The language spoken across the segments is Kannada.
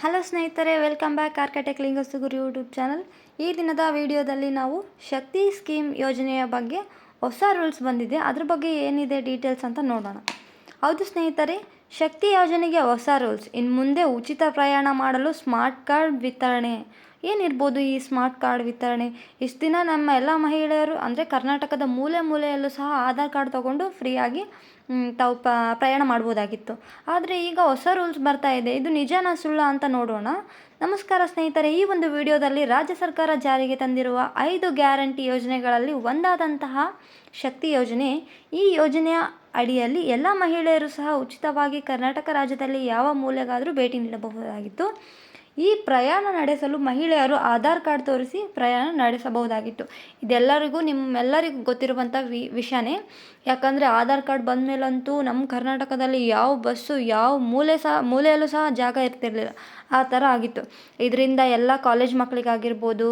ಹಲೋ ಸ್ನೇಹಿತರೆ welcome back architect Lingasugur YouTube channel ಈ ದಿನದ ವಿಡಿಯೋದಲ್ಲಿ ನಾವು ಶಕ್ತಿ ಸ್ಕೀಮ್ ಯೋಜನೆಯ ಬಗ್ಗೆ ಹೊಸ ರೂಲ್ಸ್ ಬಂದಿದೆ. ಅದ್ರ ಬಗ್ಗೆ ಏನಿದೆ ಡೀಟೇಲ್ಸ್ ಅಂತ ನೋಡೋಣ. ಹೌದು ಸ್ನೇಹಿತರೆ, ಶಕ್ತಿ ಯೋಜನೆಗೆ ಹೊಸ ರೂಲ್ಸ್ ಇನ್ನು ಮುಂದೆ ಉಚಿತ ಪ್ರಯಾಣ ಮಾಡಲು ಸ್ಮಾರ್ಟ್ ಕಾರ್ಡ್ ವಿತರಣೆ. ಏನಿರ್ಬೋದು ಈ ಸ್ಮಾರ್ಟ್ ಕಾರ್ಡ್ ವಿತರಣೆ? ಇಷ್ಟು ದಿನ ನಮ್ಮ ಎಲ್ಲ ಮಹಿಳೆಯರು, ಅಂದರೆ ಕರ್ನಾಟಕದ ಮೂಲೆ ಮೂಲೆಯಲ್ಲೂ ಸಹ ಆಧಾರ್ ಕಾರ್ಡ್ ತೊಗೊಂಡು ಫ್ರೀಯಾಗಿ ತಾವು ಪ, ಪ್ರಯಾಣ ಮಾಡ್ಬೋದಾಗಿತ್ತು. ಆದರೆ ಈಗ ಹೊಸ ರೂಲ್ಸ್ ಬರ್ತಾ ಇದೆ. ಇದು ನಿಜನಾ ಸುಳ್ಳ ಅಂತ ನೋಡೋಣ. ನಮಸ್ಕಾರ ಸ್ನೇಹಿತರೆ, ಈ ಒಂದು ವಿಡಿಯೋದಲ್ಲಿ ರಾಜ್ಯ ಸರ್ಕಾರ ಜಾರಿಗೆ ತಂದಿರುವ ಐದು ಗ್ಯಾರಂಟಿ ಯೋಜನೆಗಳಲ್ಲಿ ಒಂದಾದಂತಹ ಶಕ್ತಿ ಯೋಜನೆ. ಈ ಯೋಜನೆಯ ಅಡಿಯಲ್ಲಿ ಎಲ್ಲ ಮಹಿಳೆಯರು ಸಹ ಉಚಿತವಾಗಿ ಕರ್ನಾಟಕ ರಾಜ್ಯದಲ್ಲಿ ಯಾವ ಮೂಲೆಗಾದರೂ ಭೇಟಿ ನೀಡಬಹುದಾಗಿತ್ತು. ಈ ಪ್ರಯಾಣ ನಡೆಸಲು ಮಹಿಳೆಯರು ಆಧಾರ್ ಕಾರ್ಡ್ ತೋರಿಸಿ ಪ್ರಯಾಣ ನಡೆಸಬಹುದಾಗಿತ್ತು. ಇದೆಲ್ಲರಿಗೂ ನಿಮ್ಮೆಲ್ಲರಿಗೂ ಗೊತ್ತಿರುವಂಥ ವಿ, ವಿಷಯನೇ. ಯಾಕಂದರೆ ಆಧಾರ್ ಕಾರ್ಡ್ ಬಂದ ಮೇಲಂತೂ ನಮ್ಮ ಕರ್ನಾಟಕದಲ್ಲಿ ಯಾವ ಬಸ್ಸು, ಯಾವ ಮೂಲೆ ಸಹ, ಮೂಲೆಯಲ್ಲೂ ಸಹ ಜಾಗ ಇರ್ತಿರಲಿಲ್ಲ. ಆ ಥರ ಆಗಿತ್ತು. ಇದರಿಂದ ಎಲ್ಲ ಕಾಲೇಜ್ ಮಕ್ಕಳಿಗಾಗಿರ್ಬೋದು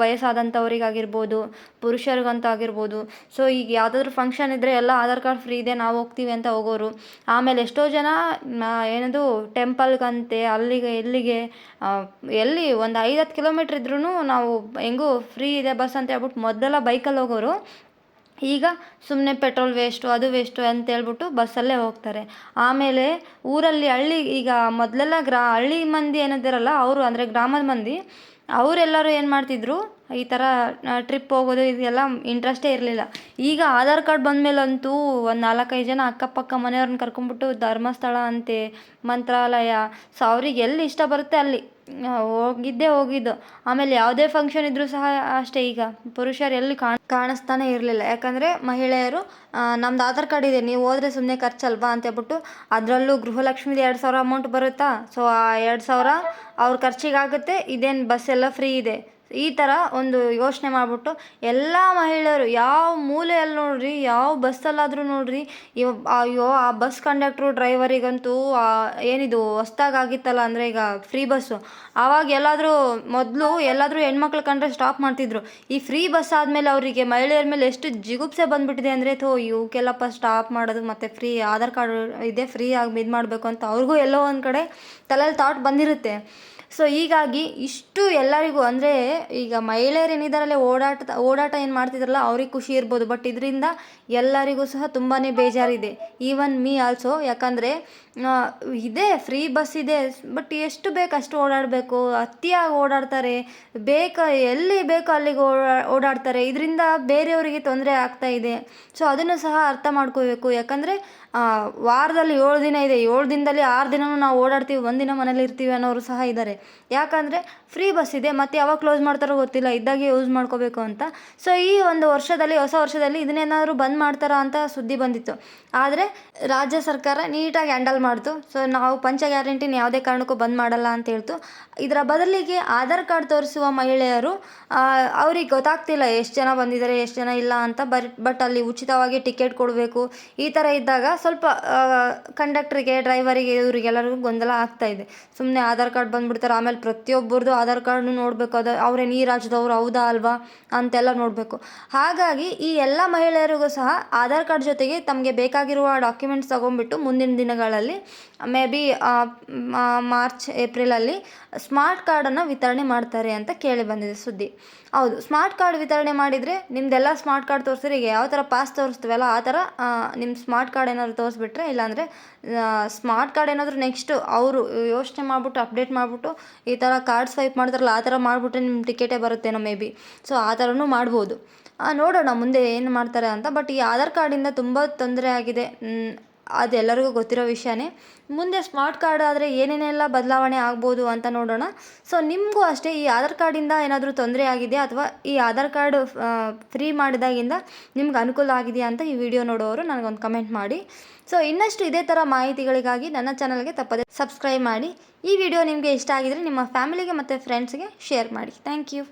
ವಯಸ್ಸಾದಂಥವರಿಗಾಗಿರ್ಬೋದು ಪುರುಷರಿಗಂತ ಆಗಿರ್ಬೋದು ಸೊ, ಈಗ ಯಾವುದಾದ್ರೂ ಫಂಕ್ಷನ್ ಇದ್ದರೆ ಎಲ್ಲ ಆಧಾರ್ ಕಾರ್ಡ್ ಫ್ರೀ ಇದೆ ನಾವು ಹೋಗ್ತೀವಿ ಅಂತ ಹೋಗೋರು. ಆಮೇಲೆ ಎಷ್ಟೋ ಜನ ಏನದು ಟೆಂಪಲ್ಗಂತೆ ಅಲ್ಲಿಗೆ ಇಲ್ಲಿಗೆ ಎಲ್ಲಿ ಒಂದು ಐದು ಹತ್ತು ಕಿಲೋಮೀಟ್ರ್ ಇದ್ರೂ ನಾವು ಹೆಂಗೂ ಫ್ರೀ ಇದೆ ಬಸ್ ಅಂತ ಹೇಳ್ಬಿಟ್ಟು ಮೊದಲೆಲ್ಲ ಬೈಕಲ್ಲಿ ಹೋಗೋರು. ಈಗ ಸುಮ್ಮನೆ ಪೆಟ್ರೋಲ್ ವೇಸ್ಟು ಅದು ವೇಸ್ಟು ಅಂತ ಹೇಳ್ಬಿಟ್ಟು ಬಸ್ಸಲ್ಲೇ ಹೋಗ್ತಾರೆ. ಆಮೇಲೆ ಊರಲ್ಲಿ ಹಳ್ಳಿ, ಈಗ ಮೊದಲೆಲ್ಲ ಗ್ರಾ, ಹಳ್ಳಿ ಮಂದಿ ಏನಿದ್ದಾರಲ್ಲ, ಅವರು ಅಂದರೆ ಗ್ರಾಮದ ಮಂದಿ, ಅವರೆಲ್ಲರೂ ಏನು ಮಾಡ್ತಿದ್ರು ಈ ಥರ ಟ್ರಿಪ್ ಹೋಗೋದು ಇದೆಲ್ಲ ಇಂಟ್ರೆಸ್ಟೇ ಇರಲಿಲ್ಲ. ಈಗ ಆಧಾರ್ ಕಾರ್ಡ್ ಬಂದಮೇಲಂತೂ ಒಂದು ನಾಲ್ಕೈದು ಜನ ಅಕ್ಕಪಕ್ಕ ಮನೆಯವ್ರನ್ನ ಕರ್ಕೊಂಬಿಟ್ಟು ಧರ್ಮಸ್ಥಳ ಅಂತೆ, ಮಂತ್ರಾಲಯ, ಸೊ ಅವ್ರಿಗೆ ಎಲ್ಲಿ ಇಷ್ಟ ಬರುತ್ತೆ ಅಲ್ಲಿ. ಹೋಗಿದ್ದೇ ಹೋಗಿದ್ದು. ಆಮೇಲೆ ಯಾವುದೇ ಫಂಕ್ಷನ್ ಇದ್ದರೂ ಸಹ ಅಷ್ಟೇ ಈಗ. ಪುರುಷರು ಎಲ್ಲಿ ಕಾಣ, ಕಾಣಿಸ್ತಾನೆ ಇರಲಿಲ್ಲ. ಯಾಕಂದರೆ ಮಹಿಳೆಯರು ನಮ್ದು ಆಧಾರ್ ಕಾರ್ಡ್ ಇದೆ, ನೀವು ಹೋದರೆ ಸುಮ್ಮನೆ ಖರ್ಚಲ್ವಾ ಅಂತ ಹೇಳ್ಬಿಟ್ಟು ಅದರಲ್ಲೂ ಗೃಹಲಕ್ಷ್ಮಿದು ಎರಡು ಸಾವಿರ ಅಮೌಂಟ್ ಬರುತ್ತಾ? ಸೊ ಆ ಎರಡು ಸಾವಿರ ಅವ್ರ ಖರ್ಚಿಗಾಗುತ್ತೆ, ಇದೇನು ಬಸ್ ಎಲ್ಲ ಫ್ರೀ ಇದೆ. ಈ ಥರ ಒಂದು ಯೋಚನೆ ಮಾಡಿಬಿಟ್ಟು ಎಲ್ಲ ಮಹಿಳೆಯರು ಯಾವ ಮೂಲೆಯಲ್ಲಿ ನೋಡ್ರಿ, ಯಾವ ಬಸ್ಸಲ್ಲಾದರೂ ನೋಡ್ರಿ ಅಯ್ಯೋ, ಆ ಬಸ್ ಕಂಡಕ್ಟ್ರು ಡ್ರೈವರಿಗಂತೂ ಏನಿದು ಹೊಸ್ದಾಗಿ ಆಗಿತ್ತಲ್ಲ ಅಂದರೆ ಈಗ ಫ್ರೀ ಬಸ್ಸು. ಆವಾಗ ಎಲ್ಲಾದರೂ ಮೊದಲು ಎಲ್ಲಾದರೂ ಹೆಣ್ಮಕ್ಳು ಕಂಡ್ರೆ ಸ್ಟಾಪ್ ಮಾಡ್ತಿದ್ರು. ಈ ಫ್ರೀ ಬಸ್ ಆದಮೇಲೆ ಅವರಿಗೆ ಮಹಿಳೆಯರ ಮೇಲೆ ಎಷ್ಟು ಜಿಗುಪ್ಸೆ ಬಂದ್ಬಿಟ್ಟಿದೆ ಅಂದರೆ ಥೋ ಇವಕ್ಕೆಲ್ಲಪ್ಪ ಸ್ಟಾಪ್ ಮಾಡೋದು ಮತ್ತು ಫ್ರೀ, ಆಧಾರ್ ಕಾರ್ಡ್ ಇದೆ, ಫ್ರೀ ಆಗಿ ಇದು ಮಾಡಬೇಕು ಅಂತ ಅವ್ರಿಗೂ ಎಲ್ಲೋ ಒಂದು ಕಡೆ ತಲೆಯಲ್ಲಿ ಥಾಟ್ ಬಂದಿರುತ್ತೆ. ಸೊ ಹೀಗಾಗಿ ಇಷ್ಟು ಎಲ್ಲರಿಗೂ ಅಂದರೆ ಈಗ ಮಹಿಳೆಯರು ಏನಿದ್ದಾರಲ್ಲ ಓಡಾಟ ಓಡಾಟ ಏನು ಮಾಡ್ತಿದ್ರಲ್ಲ, ಅವ್ರಿಗೆ ಖುಷಿ ಇರ್ಬೋದು. ಬಟ್ ಇದರಿಂದ ಎಲ್ಲರಿಗೂ ಸಹ ತುಂಬಾ ಬೇಜಾರಿದೆ. ಈವನ್ ಮೀ ಆಲ್ಸೋ ಯಾಕಂದರೆ ಇದೆ ಫ್ರೀ ಬಸ್ ಇದೆ. ಬಟ್ ಎಷ್ಟು ಬೇಕು ಅಷ್ಟು ಓಡಾಡಬೇಕು. ಅತಿಯಾಗಿ ಓಡಾಡ್ತಾರೆ. ಬೇಕ, ಎಲ್ಲಿ ಬೇಕೋ ಅಲ್ಲಿಗೆ ಓಡಾ ಓಡಾಡ್ತಾರೆ. ಇದರಿಂದ ಬೇರೆಯವರಿಗೆ ತೊಂದರೆ ಆಗ್ತಾ ಇದೆ. ಸೊ ಅದನ್ನು ಸಹ ಅರ್ಥ ಮಾಡ್ಕೋಬೇಕು. ಯಾಕಂದರೆ ವಾರದಲ್ಲಿ ಏಳು ದಿನ ಇದೆ. ಏಳು ದಿನದಲ್ಲಿ ಆರು ದಿನವೂ ನಾವು ಓಡಾಡ್ತೀವಿ. ಒಂದಿನ ಮನೇಲಿ ಇರ್ತೀವಿ ಅನ್ನೋರು ಸಹ ಇದ್ದಾರೆ ಯಾಕಂದರೆ ಫ್ರೀ ಬಸ್ ಇದೆ. ಮತ್ತು ಯಾವಾಗ ಕ್ಲೋಸ್ ಮಾಡ್ತಾರೋ ಗೊತ್ತಿಲ್ಲ. ಇದ್ದಾಗೆ ಯೂಸ್ ಮಾಡ್ಕೋಬೇಕು ಅಂತ. ಸೊ ಈ ಒಂದು ವರ್ಷದಲ್ಲಿ, ಹೊಸ ವರ್ಷದಲ್ಲಿ ಇದನ್ನೇನಾದರೂ ಬಂದ್ ಮಾಡ್ತಾರಾ ಅಂತ ಸುದ್ದಿ ಬಂದಿತ್ತು. ಆದರೆ ರಾಜ್ಯ ಸರ್ಕಾರ ನೀಟಾಗಿ ಹ್ಯಾಂಡಲ್ ಮಾಡ್ತು. ಸೊ ನಾವು ಪಂಚ ಗ್ಯಾರಂಟಿನ ಯಾವುದೇ ಕಾರಣಕ್ಕೂ ಬಂದ್ ಮಾಡಲ್ಲ ಅಂತ ಹೇಳ್ತು. ಇದರ ಬದಲಿಗೆ ಆಧಾರ್ ಕಾರ್ಡ್ ತೋರಿಸುವ ಮಹಿಳೆಯರು ಅವ್ರಿಗೆ ಗೊತ್ತಾಗ್ತಿಲ್ಲ ಎಷ್ಟು ಜನ ಬಂದಿದ್ದಾರೆ ಎಷ್ಟು ಜನ ಇಲ್ಲ ಅಂತ. ಬರ್ ಬಟ್ ಅಲ್ಲಿ ಉಚಿತವಾಗಿ ಟಿಕೆಟ್ ಕೊಡಬೇಕು. ಈ ಥರ ಇದ್ದಾಗ ಸ್ವಲ್ಪ ಕಂಡಕ್ಟ್ರಿಗೆ, ಡ್ರೈವರಿಗೆ ಇವರಿಗೆಲ್ಲರಿಗೂ ಗೊಂದಲ ಆಗ್ತಾ ಇದೆ. ಸುಮ್ಮನೆ ಆಧಾರ್ ಕಾರ್ಡ್ ಬಂದುಬಿಡ್ತಾರೆ. ಆಮೇಲೆ ಪ್ರತಿಯೊಬ್ಬರದು ಆಧಾರ್ ಕಾರ್ಡ್ನು ನೋಡಬೇಕು. ಅದು ಅವ್ರೇನು ಈ ರಾಜ್ಯದವ್ರು ಹೌದಾ ಅಲ್ವಾ ಅಂತೆಲ್ಲ ನೋಡಬೇಕು. ಹಾಗಾಗಿ ಈ ಎಲ್ಲ ಮಹಿಳೆಯರಿಗೂ ಸಹ ಆಧಾರ್ ಕಾರ್ಡ್ ಜೊತೆಗೆ ತಮಗೆ ಬೇಕಾಗಿರುವ ಡಾಕ್ಯುಮೆಂಟ್ಸ್ ತಗೊಂಡ್ಬಿಟ್ಟು ಮುಂದಿನ ದಿನಗಳಲ್ಲಿ ಮೇ ಬಿ ಮಾರ್ಚ್ ಏಪ್ರಿಲಲ್ಲಿ ಸ್ಮಾರ್ಟ್ ಕಾರ್ಡನ್ನು ವಿತರಣೆ ಮಾಡ್ತಾರೆ ಅಂತ ಕೇಳಿ ಬಂದಿದೆ ಸುದ್ದಿ. ಹೌದು ಸ್ಮಾರ್ಟ್ ಕಾರ್ಡ್ ವಿತರಣೆ ಮಾಡಿದರೆ ನಿಮ್ಮದೆಲ್ಲ ಸ್ಮಾರ್ಟ್ ಕಾರ್ಡ್ ತೋರಿಸಿದ್ರೆ ಈಗ ಯಾವ ಥರ ಪಾಸ್ ತೋರಿಸ್ತೀವಲ್ಲ ಆ ಥರ ನಿಮ್ಮ ಸ್ಮಾರ್ಟ್ ಕಾರ್ಡ್ ಏನಾದರೂ ತೋರಿಸ್ಬಿಟ್ರೆ, ಇಲ್ಲಾಂದರೆ ಸ್ಮಾರ್ಟ್ ಕಾರ್ಡ್ ಏನಾದರೂ ನೆಕ್ಸ್ಟು ಅವರು ಯೋಚನೆ ಮಾಡಿಬಿಟ್ಟು ಅಪ್ಡೇಟ್ ಮಾಡಿಬಿಟ್ಟು, ಈ ಥರ ಕಾರ್ಡ್ ಸ್ವೈಪ್ ಮಾಡ್ತಾರಲ್ಲ, ಆ ಥರ ಮಾಡಿಬಿಟ್ರೆ ನಿಮ್ಮ ಟಿಕೆಟೇ ಬರುತ್ತೇನೋ ಮೇ ಬಿ ಸೊ ಆ ಥರನೂ ಮಾಡ್ಬೋದು. ನೋಡೋಣ ಮುಂದೆ ಏನು ಮಾಡ್ತಾರೆ ಅಂತ ಬಟ್ ಈ ಆಧಾರ್ ಕಾರ್ಡಿಂದ ತುಂಬ ತೊಂದರೆ ಆಗಿದೆ. ಅದೆಲ್ಲರಿಗೂ ಗೊತ್ತಿರೋ ವಿಷಯನೇ. ಮುಂದೆ ಸ್ಮಾರ್ಟ್ ಕಾರ್ಡ್ ಆದರೆ ಏನೇನೆಲ್ಲ ಬದಲಾವಣೆ ಆಗ್ಬೋದು ಅಂತ ನೋಡೋಣ. ಸೊ, ನಿಮಗೂ ಅಷ್ಟೇ ಈ ಆಧಾರ್ ಕಾರ್ಡಿಂದ ಏನಾದರೂ ತೊಂದರೆ ಆಗಿದೆಯಾ? ಅಥವಾ ಈ ಆಧಾರ್ ಕಾರ್ಡ್ ಫ್ರೀ ಮಾಡಿದಾಗಿಂದ ನಿಮ್ಗೆ ಅನುಕೂಲ ಆಗಿದೆಯಾ ಅಂತ ಈ ವಿಡಿಯೋ ನೋಡೋರು ನನಗೊಂದು ಕಮೆಂಟ್ ಮಾಡಿ. ಸೊ, ಇನ್ನಷ್ಟು ಇದೇ ಥರ ಮಾಹಿತಿಗಳಿಗಾಗಿ ನನ್ನ ಚಾನಲ್ಗೆ ತಪ್ಪದೆ ಸಬ್ಸ್ಕ್ರೈಬ್ ಮಾಡಿ. ಈ ವಿಡಿಯೋ ನಿಮಗೆ ಇಷ್ಟ ಆಗಿದರೆ ನಿಮ್ಮ ಫ್ಯಾಮಿಲಿಗೆ ಮತ್ತು ಫ್ರೆಂಡ್ಸ್ಗೆ ಶೇರ್ ಮಾಡಿ. Thank you.